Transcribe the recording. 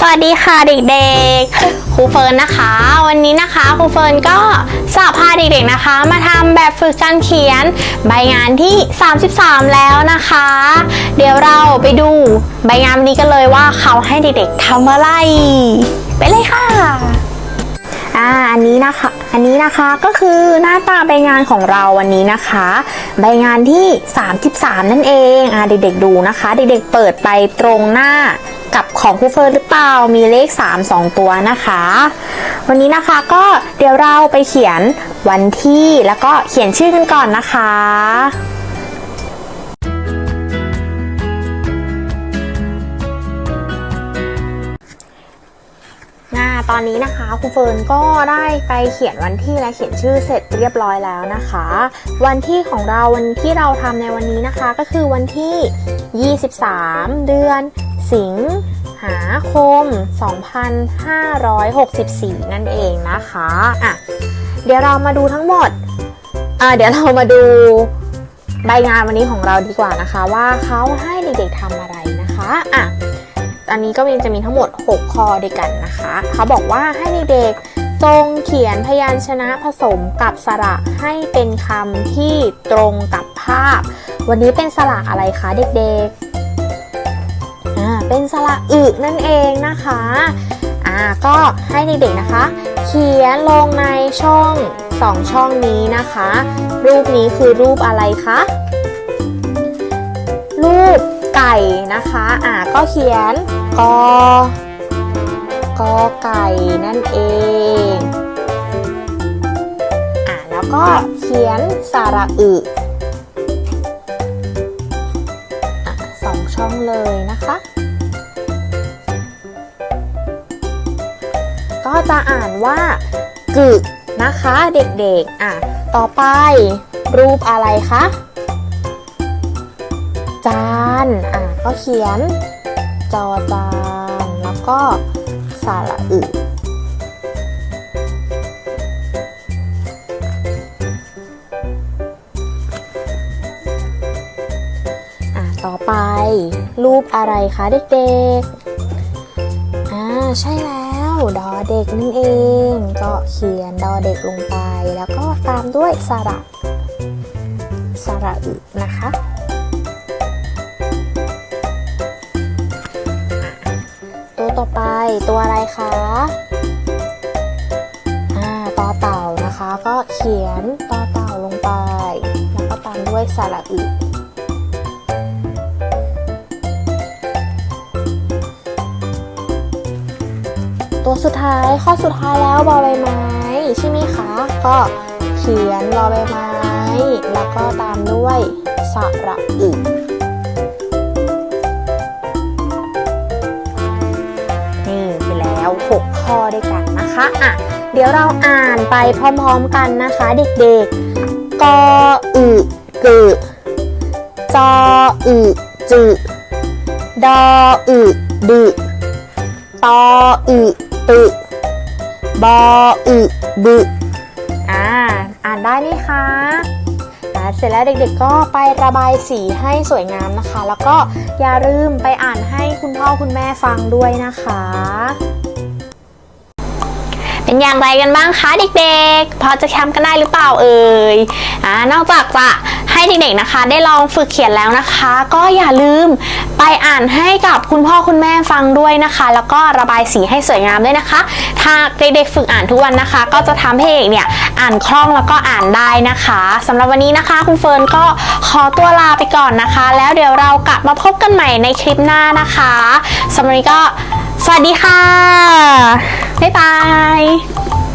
สวัสดีค่ะเด็กๆ ครูเฟิร์นนะคะ วันนี้นะคะครูเฟิร์นก็จะพาเด็กๆนะคะ มาทำแบบฝึกการเขียนใบงานที่ 33 แล้วนะคะ เดี๋ยวเราไปดูใบงานนนี้กันเลยว่าเขาให้เด็กๆทำอะไร ไปเลยค่ะ อ่าอันนี้นะคะ อันนี้นะคะก็คือหน้าตาใบงานของเราวันนี้นะคะ ใบงานที่ 33 นั่นเองอ่าเด็กๆดูนะคะ เด็กๆเปิดไปตรงหน้า กับของครูเฟิร์นหรือเปล่า มีเลข 3 2 ตัวนะคะ วันนี้นะคะก็เดี๋ยวเราไปเขียนวันที่แล้วก็เขียนชื่อกันก่อนนะคะตอนนี้นะคะครูเฟิร์นก็ได้ไปเขียนวันที่และเขียนชื่อเสร็จเรียบร้อยแล้วนะคะ วันที่ของเราวันที่เราทำในวันนี้นะคะ ก็คือวันที่ 23 เดือน สิงหาคม 2564 นั่นเองนะคะอะเดี๋ยวเรามาดูทั้งหมดอ่าเดี๋ยวเรามาดูใบงานวันนี้ของเราดีกว่านะคะ ว่าเขาให้เด็กๆทำอะไรนะคะอะอันนี้ก็มีจะมีทั้งหมด 6 ข้อด้วยกันนะคะ เขาบอกว่าให้เด็กๆจงเขียนพยัญชนะผสมกับสระให้เป็นคำที่ตรงกับภาพ วันนี้เป็นสระอะไรคะเด็กๆ เป็นสระอึนั่นเองนะคะอ่าก็ให้เด็กๆนะคะ เขียนลงในช่องสองช่องนี้นะคะ รูปนี้คือรูปอะไรคะรูปไก่นะคะอ่าก็เขียนกอกอไก่นั่นเองอ่าแล้วก็เขียนสระอึสองช่องเลยนะคะ ก็จะอ่านว่ากึนะคะเด็กๆ อะ ต่อไป รูปอะไรคะ จาน อะ ก็เขียน จอจาน แล้วก็สาระอึอะต่อไป รูปอะไรคะเด็กๆ อ่า ใช่แล้ว ดอเด็กนั่นเอง ก็เขียนดอเด็กลงไป แล้วก็ตามด้วยสระสระอึนะคะ ตัวต่อไปตัวอะไรคะอ่าต่อเต่านะคะ ก็เขียนต่อเต่าลงไป แล้วก็ตามด้วยสระอึ ตัวสุดท้าย ข้อสุดท้ายแล้วบอใบไม้ใช่ไหมคะ ก็เขียนบอใบไม้ แล้วก็ตามด้วยสระอึนี่ไปแล้ว 6 ข้อด้วยกันนะคะอะเดี๋ยวเราอ่านไปพร้อมๆกันนะคะ เด็กๆกออึกึจออึจึดออึดึตออึ ตึบออึบึอ่าอ่านได้ไหมคะอ่าเสร็จแล้วเด็กๆก็ไประบายสีให้สวยงามนะคะ แล้วก็อย่าลืมไปอ่านให้คุณพ่อคุณแม่ฟังด้วยนะคะ เป็นอย่างไรกันบ้างคะเด็กๆ พอจะทำกันได้หรือเปล่าเอ่ยอ่านอกจากจะ ให้เด็กๆนะคะ ได้ลองฝึกเขียนแล้วนะคะ ก็อย่าลืมไปอ่านให้กับคุณพ่อคุณแม่ฟังด้วยนะคะ แล้วก็ระบายสีให้สวยงามด้วยนะคะ ถ้าเด็กๆฝึกอ่านทุกวันนะคะ ก็จะทำให้เด็กเนี่ยอ่านคล่องแล้วก็อ่านได้นะคะสำหรับวันนี้นะคะคุณเฟิร์นก็ขอตัวลาไปก่อนนะคะ แล้วเดี๋ยวเรากลับมาพบกันใหม่ในคลิปหน้านะคะสำหรับวันนี้ก็สวัสดีค่ะ บ๊ายบาย